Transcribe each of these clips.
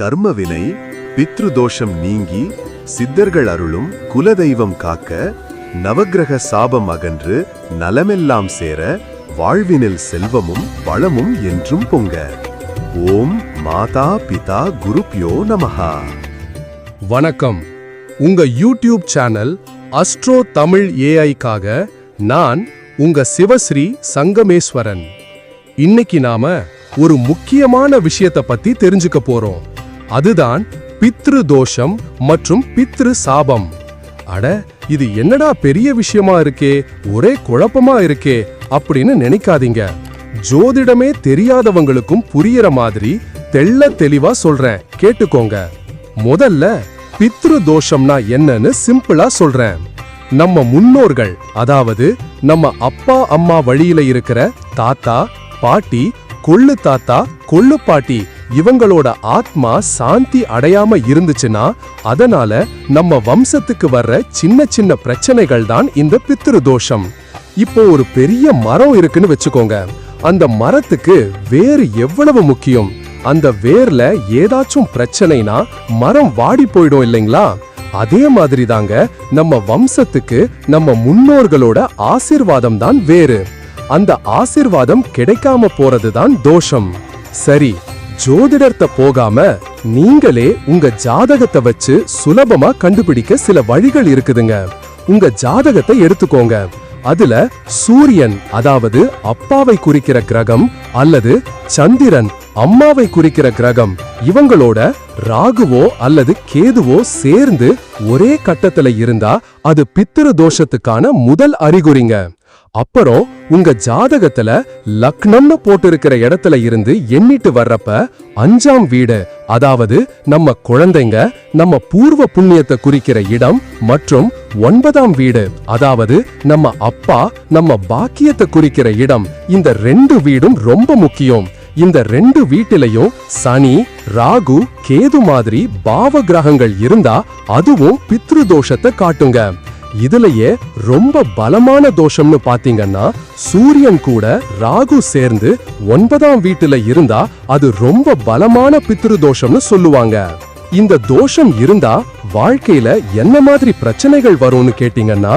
கர்மவினை பித்ருதோஷம் நீங்கி சித்தர்கள் அருளும் குலதெய்வம் காக்க நவக்கிரக சாபம் அகன்று நலமெல்லாம் சேர வாழ்வினில் செல்வமும் வளமும் என்றும் பொங்க. ஓம் மாதா பிதா குருப்யோ நமஹா. வணக்கம். உங்க யூடியூப் சேனல் அஸ்ட்ரோ தமிழ் ஏஐக்காக நான் உங்க சிவஸ்ரீ சங்கமேஸ்வரன். இன்னைக்கு நாம ஒரு முக்கியமான விஷயத்தை பத்தி தெரிஞ்சுக்க போறோம். அதுதான் பித்ரு தோஷம் மற்றும் பித்ரு சாபம் அட இது என்னடா பெரிய விஷயமா இருக்கே ஒரே குழப்பமா இருக்கே அப்படின்னு நினைக்காதீங்க. ஜோதிடமே தெரியாதவங்களுக்கும் புரியற மாதிரி தெள்ள தெளிவா சொல்றேன் கேட்டுக்கோங்க. முதல்ல பித்ரு தோஷம்னா என்னன்னு சிம்பிளா சொல்றேன். நம்ம முன்னோர்கள் அதாவது நம்ம அப்பா அம்மா வழியில இருக்கிற தாத்தா பாட்டி கொள்ளு தாத்தா கொள்ளு பாட்டி இவங்களோட ஆத்மா சாந்தி அடையாம இருந்துச்சுன்னா அதனால நம்ம வம்சத்துக்கு வர்ற சின்ன சின்ன பிரச்சனைகள் தான் இந்த பித்ரு தோஷம் இப்போ ஒரு பெரிய மரம் இருக்குன்னு வச்சுக்கோங்க. அந்த மரத்துக்கு வேறு எவ்வளவு முக்கியம்? அந்த வேர்ல ஏதாச்சும் பிரச்சனைனா மரம் வாடி போயிடும் இல்லைங்களா? அதே மாதிரி தாங்க நம்ம வம்சத்துக்கு நம்ம முன்னோர்களோட ஆசிர்வாதம் தான் வேறு. அந்த ஆசிர்வாதம் கிடைக்காம போறது தான் தோஷம். சரி ஜோதிடர்த்த போகாம நீங்களே உங்க ஜாதகத்தை வச்சு சுலபமா கண்டுபிடிக்க சில வழிகள் இருக்குதுங்க. உங்க ஜாதகத்தை எடுத்துக்கோங்க. அதுல சூரியன் அதாவது அப்பாவை குறிக்கிற கிரகம் அல்லது சந்திரன் அம்மாவை குறிக்கிற கிரகம் இவங்களோட ராகுவோ அல்லது கேதுவோ சேர்ந்து ஒரே கட்டத்துல இருந்தா அது பித்திரு தோஷத்துக்கான முதல் அறிகுறிங்க. அப்புறம் உங்க ஜாதகத்துல லக்னம்னு போட்டிருக்கிற இடத்துல இருந்து எண்ணிட்டு வர்றப்ப அஞ்சாம் வீடு அதாவது நம்ம குழந்தைங்க நம்ம பூர்வ புண்ணியத்தை குறிக்கிற இடம் மற்றும் ஒன்பதாம் வீடு அதாவது நம்ம அப்பா நம்ம பாக்கியத்தை குறிக்கிற இடம் இந்த ரெண்டு வீடும் ரொம்ப முக்கியம். இந்த ரெண்டு வீட்டிலையும் சனி ராகு கேது மாதிரி பாவ கிரகங்கள் இருந்தா அதுவும் பித்ரு தோஷத்தை காட்டுங்க. இதுலயே ரொம்ப பலமான தோஷம்னு பாத்தீங்கன்னா சூரியன் கூட ராகு சேர்ந்து ஒன்பதாம் வீட்டுல இருந்தா அது ரொம்ப பலமான பித்ரு தோஷம்னு சொல்லுவாங்க. இந்த தோஷம் இருந்தா வாழ்க்கையில என்ன மாதிரி பிரச்சனைகள் வரும்னு கேட்டீங்கன்னா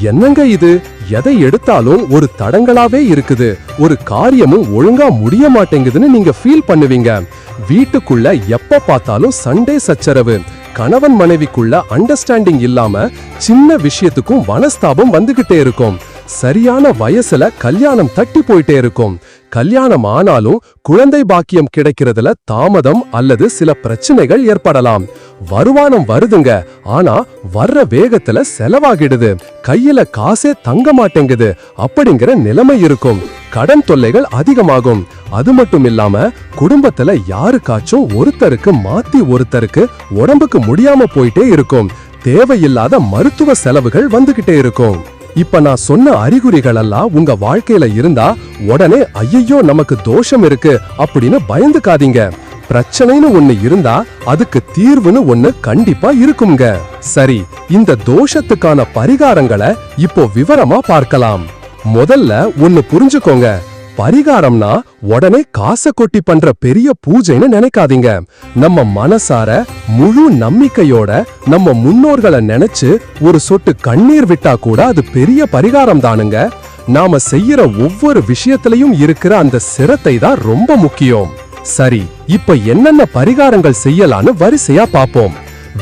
என்னங்க இது? எதை எடுத்தாலும் ஒரு தடங்களாவே இருக்குது. ஒரு காரியமும் ஒழுங்கா முடிய மாட்டேங்குதுன்னு நீங்க ஃபீல் பண்ணுவீங்க. வீட்டுக்குள்ள எப்ப பார்த்தாலும் சண்டே சச்சரவு. கணவன் மனைவிக்குள்ள அண்டர்ஸ்டாண்டிங் இல்லாம சின்ன விஷயத்துக்கும் மனஸ்தாபம் வந்துகிட்டே இருக்கும். சரியான வயசுல கல்யாணம் தட்டி போயிட்டே இருக்கும். கல்யாணம் ஆனாலும் குழந்தை பாக்கியம் கிடைக்கிறதுல தாமதம் அல்லது சில பிரச்சனைகள் ஏற்படலாம். வருமானம் வருதுங்க. ஆனா வர்ற வேகத்துல செலவாகிடுது. கையில காசே தங்க மாட்டேங்குது. அப்படிங்கிற நிலைமை இருக்கும். கடன் தொல்லைகள் அதிகமாகும். அது மட்டும் இல்லாம குடும்பத்துல யாருக்காச்சும் ஒருத்தருக்கு மாத்தி ஒருத்தருக்கு உடம்புக்கு முடியாம போயிட்டே இருக்கும். தேவையில்லாத மருத்துவ செலவுகள் வந்துகிட்டே இருக்கும். இப்ப நான் சொன்ன அறிகுறிகள் எல்லாம் உங்க வாழ்க்கையில இருந்தா உடனே ஐயையோ நமக்கு தோஷம் இருக்கு அப்படின்னு பயந்துக்காதீங்க. பிரச்சனைன்னு ஒண்ணு இருந்தா அதுக்கு தீர்வுன்னு ஒண்ணு கண்டிப்பா இருக்குங்க சரி இந்த தோஷத்துக்கான பரிகாரங்களை இப்போ விவரமா பார்க்கலாம். முதல்ல ஒண்ணு புரிஞ்சுக்கோங்க. பரிகாரம்னா உடனே காசை கொட்டி பண்ற பெரிய பூஜைன்னு நினைக்காதீங்க. நம்ம மனசார முழு நம்பிக்கையோட நம்ம முன்னோர்களை நினைச்சு ஒரு சொட்டு கண்ணீர் விட்டா கூட அது பெரிய பரிகாரம் தானுங்க. நாம செய்யற ஒவ்வொரு விஷயத்திலையும் இருக்கிற அந்த சிரத்தை தான் ரொம்ப முக்கியம். சரி இப்ப என்னென்ன பரிகாரங்கள் செய்யலான்னு வரிசையா பாப்போம்.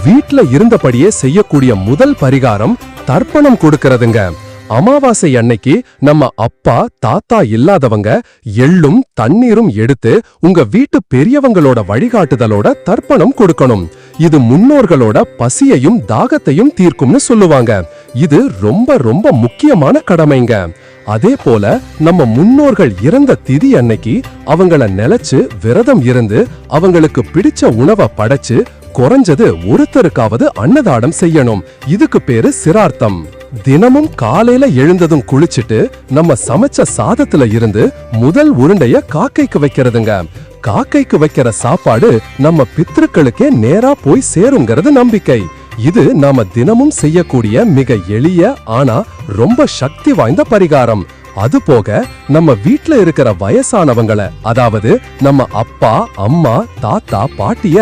வீட்ல இருந்தபடியே செய்யக்கூடிய முதல் பரிகாரம் தர்ப்பணம் கொடுக்கறதுங்க. அமாவாசை அன்னைக்கு நம்ம அப்பா தாத்தா இல்லாதவங்க எள்ளும் தண்ணீரும் எடுத்து உங்க வீட்டு பெரியவங்களோட வழிகாட்டுதலோட தர்ப்பணம் கொடுக்கணும். இது முன்னோர்களோட பசியையும் தாகத்தையும் தீர்க்கும்னு சொல்லுவாங்க. இது ரொம்ப ரொம்ப முக்கியமான கடமைங்க. அதே போல நம்ம முன்னோர்கள் இறந்த திதி அன்னைக்கு அவங்கள நிலைச்சு விரதம் இருந்து அவங்களுக்கு பிடிச்ச உணவை படைச்சு குறைஞ்சது ஒருத்தருக்காவது அன்னதானம் செய்யணும். இதுக்கு பேரு சிரார்த்தம். தினமும் காலையில எழுந்ததும் குளிச்சிட்டு நம்ம சமைச்ச சாதத்துல இருந்து முதல் உருண்டைய காக்கைக்கு வைக்கிறதுங்க. காக்கைக்கு வைக்கிற சாப்பாடு நம்ம பித்ருக்களுக்கே நேரா போய் சேருங்கிறது நம்பிக்கை. இது நாம தினமும் செய்யக்கூடிய மிக எளிய ஆனா ரொம்ப சக்தி வாய்ந்த பரிகாரம். அது போக நம்ம வீட்ல இருக்கிற வயசானவங்கள அதாவது நம்ம அப்பா அம்மா தாத்தா பாட்டிய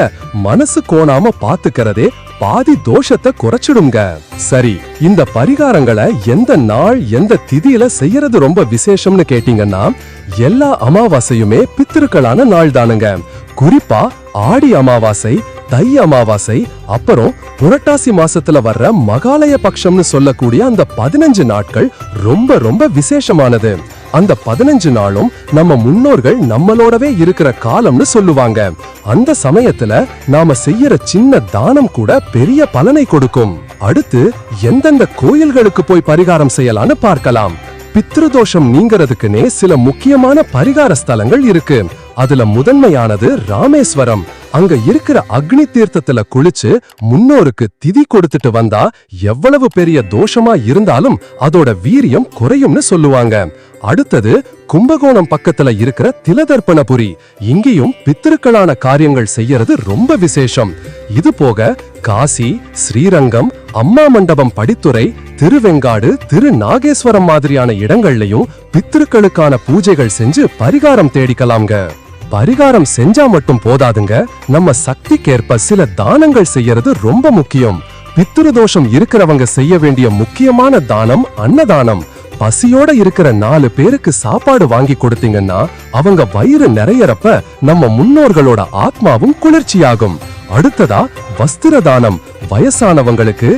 மனசு கோணாம பாத்துக்கிறதே பாதி தோஷத்தை குறைச்சிடுங்க சரி இந்த பரிகாரங்களை எந்த நாள் எந்த திதியில செய்யறது ரொம்ப விசேஷம்னு கேட்டீங்கன்னா எல்லா அமாவாசையுமே பித்திருக்களான நாள் தானுங்க குறிப்பா ஆடி அமாவாசை தை அமாவாசை அப்புறம் புரட்டாசி மாசத்துல வர்ற மகாலய பட்சம்னு சொல்லக்கூடிய அந்த பதினஞ்சு நாட்கள் ரொம்ப ரொம்ப விசேஷமானது. அந்த பதினஞ்சு நாளும் நம்ம முன்னோர்கள் நம்மளோடவே இருக்கிற காலம்னு சொல்லுவாங்க. அந்த சமயத்துல நாம செய்யற சின்ன தானம் கூட பெரிய பலனை கொடுக்கும். அடுத்து எந்தெந்த கோயில்களுக்கு போய் பரிகாரம் செய்யலாம்னு பார்க்கலாம். பித்ருதோஷம் நீங்கிறதுக்குனே சில முக்கியமான பரிகார ஸ்தலங்கள் இருக்கு. அதுல முதன்மையானது ராமேஸ்வரம். அங்க இருக்கிற அக்னி தீர்த்தத்துல குளிச்சு முன்னோருக்கு திதி கொடுத்துட்டு வந்தா எவ்வளவு பெரிய தோஷமா இருந்தாலும் அதோட வீரியம் குறையும்னு சொல்லுவாங்க. அடுத்தது கும்பகோணம் பக்கத்துல இருக்கிற திலதர்ப்பணபுரி. இங்கேயும் பித்திருக்களான காரியங்கள் செய்யறது ரொம்ப விசேஷம். இது போக காசி ஸ்ரீரங்கம் அம்மா மண்டபம் படித்துறை திருவெங்காடு திரு நாகேஸ்வரம் மாதிரியான இடங்கள்லயும் பித்திருக்களுக்கான பூஜைகள் செஞ்சு பரிகாரம் தேடிக்கலாம்ங்க. பரிகாரம் செஞ்சா மட்டும் போதாதுங்க. நம்ம சக்திக்கேற்ப சில தானங்கள் செய்யறது ரொம்ப முக்கியம். பித்திரு தோஷம் இருக்கிறவங்க செய்ய வேண்டிய முக்கியமான தானம் அன்னதானம். பசியோட இருக்கிற நாலு பேருக்கு சாப்பாடு வாங்கி கொடுத்தீங்கன்னா அவங்க வயிறு நிறையறப்ப நம்ம முன்னோர்களோட ஆத்மாவும் குளிர்ச்சியாகும். அடுத்ததா வஸ்திர தானம் வயசானவங்களுக்கு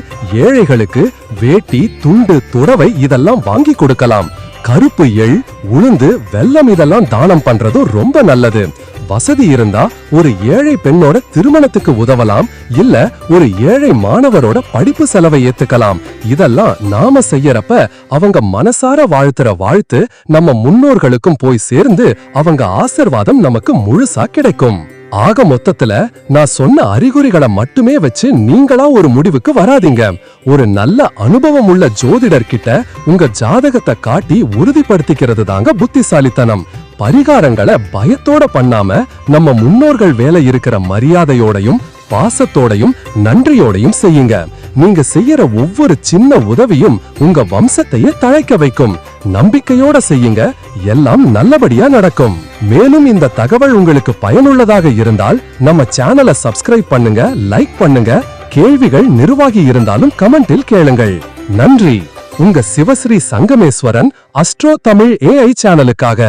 ஏழைகளுக்கு வேட்டி துண்டு துறவை இதெல்லாம் வாங்கி கொடுக்கலாம். கருப்பு எள் உளுந்து வெள்ளம் இதெல்லாம் தானம் பண்றதும் ரொம்ப நல்லது. வசதி இருந்தா ஒரு ஏழை பெண்ணோட திருமணத்துக்கு உதவலாம் இல்ல ஒரு ஏழை மாணவரோட படிப்பு செலவை ஏத்துக்கலாம். இதெல்லாம் நாம செய்யறப்ப அவங்க மனசார வாழ்த்துற வாழ்த்து நம்ம முன்னோர்களுக்கும் போய் சேர்ந்து அவங்க ஆசிர்வாதம் நமக்கு முழுசா கிடைக்கும். ஆக மொத்தத்துல நான் சொன்ன அறிகுறிகளை மட்டுமே வச்சு நீங்களா ஒரு முடிவுக்கு வராதீங்க. ஒரு நல்ல அனுபவம் உள்ள ஜோதிடர் கிட்ட உங்க ஜாதகத்தை காட்டி உறுதிப்படுத்திக்கிறது தாங்க புத்திசாலித்தனம். பரிகாரங்களை பயத்தோட பண்ணாம நம்ம முன்னோர்கள் வேலை இருக்கிற மரியாதையோடையும் பாசத்தோடையும் நன்றியோடையும் செய்யுங்க. நீங்க செய்யற ஒவ்வொரு சின்ன உதவியும் உங்க வம்சத்தையே தழைக்க வைக்கும். நம்பிக்கையோட செய்யுங்க. எல்லாம் நல்லபடியா நடக்கும். மேலும் இந்த தகவல் உங்களுக்கு பயனுள்ளதாக இருந்தால் நம்ம சேனலை சப்ஸ்கிரைப் பண்ணுங்க லைக் பண்ணுங்க. கேள்விகள் நிர்வாகி இருந்தாலும் கமெண்டில் கேளுங்கள். நன்றி. உங்க சிவஸ்ரீ சங்கமேஸ்வரன் அஸ்ட்ரோ தமிழ் ஏஐ சேனலுக்காக